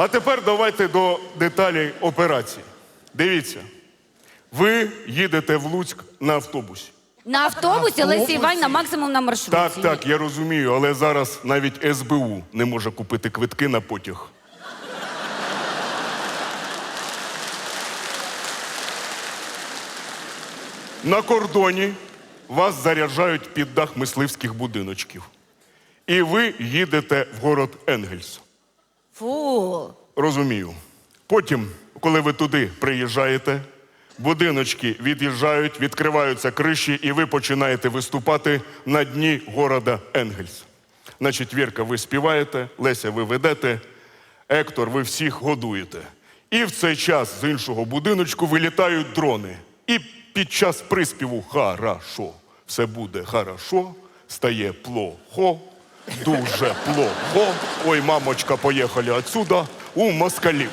А тепер давайте до деталей операції. Дивіться, ви їдете в Луцьк на автобусі. На автобусі Лесі Іванівна максимум на маршрутці. Так, так, я розумію, але зараз навіть СБУ не може купити квитки на потяг. На кордоні вас заряджають під дах мисливських будиночків. І ви їдете в город Енгельс. Фу. Розумію. Потім, коли ви туди приїжджаєте, будиночки від'їжджають, відкриваються криші, і ви починаєте виступати на дні города Енгельс. Значить, Вірка, ви співаєте, Леся, ви ведете, Ектор, ви всіх годуєте. І в цей час з іншого будиночку вилітають дрони. І під час приспіву Хорошо, все буде хорошо, стає плохо, дуже плохо. Ой, мамочка, поїхали отсюда у москалів.